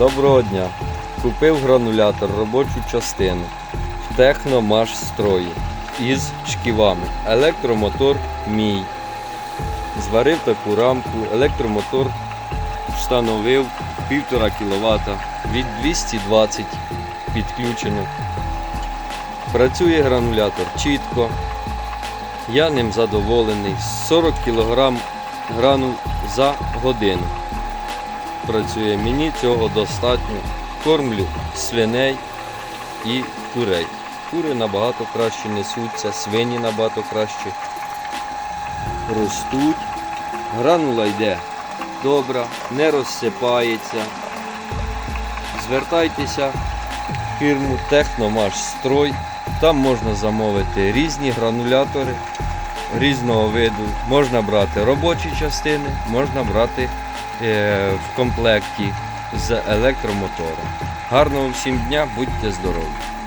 Доброго дня. Купив гранулятор робочу частину в Техномаш строї із шківами. Електромотор мій. Зварив таку рамку, електромотор встановив 1,5 кВт від 220 підключено. Працює гранулятор чітко. Я ним задоволений. 40 кг гранул за годину працює. Мені цього достатньо. Кормлю свиней і курей. Кури набагато краще несуться, свині набагато краще ростуть. Гранула йде добра, не розсипається. Звертайтеся в фірму Техномаш Строй. Там можна замовити різні гранулятори різного виду. Можна брати робочі частини, можна брати е, в комплекті з електромотором. Гарного всім дня, будьте здорові!